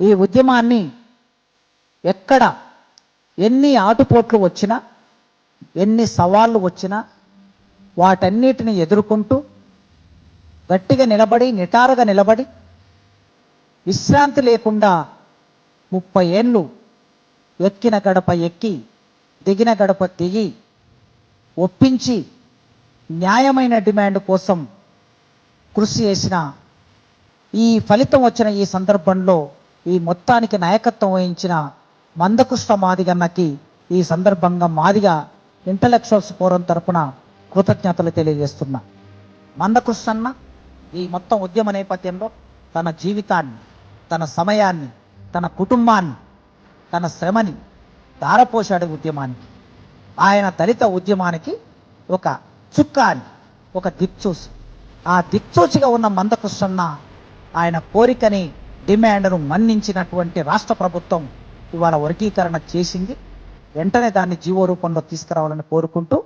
ఈ ఉద్యమాన్ని ఎక్కడ ఎన్ని ఆటుపోట్లు వచ్చినా ఎన్ని సవాళ్ళు వచ్చినా వాటన్నిటిని ఎదుర్కొంటూ గట్టిగా నిలబడి నిటారుగా నిలబడి విశ్రాంతి లేకుండా ముప్పై ఏళ్ళు ఎక్కిన గడప ఎక్కి దిగిన గడప దిగి ఒప్పించి న్యాయమైన డిమాండ్ కోసం కృషి చేసిన ఈ ఫలితం వచ్చిన ఈ సందర్భంలో ఈ మొత్తానికి నాయకత్వం వహించిన మందకృష్ణ మాదిగన్నకి ఈ సందర్భంగా మాదిగా ఇంటలెక్చువల్స్ ఫోరం తరపున కృతజ్ఞతలు తెలియజేస్తున్నా. మందకృష్ణన్న ఈ మొత్తం ఉద్యమ నేపథ్యంలో తన జీవితాన్ని తన సమయాన్ని తన కుటుంబాన్ని తన శ్రమని ధారపోశాడు ఉద్యమానికి. ఆయన దళిత ఉద్యమానికి ఒక చుక్కాని ఒక దిక్చూసి. ఆ దిక్చూచిగా ఉన్న మందకృష్ణన్న ఆయన కోరికని డిమాండ్ను మన్నించినటువంటి రాష్ట్ర ప్రభుత్వం ఇవాళ వర్గీకరణ చేసింది. వెంటనే దాన్ని జీవో రూపంలో తీసుకురావాలని కోరుకుంటూ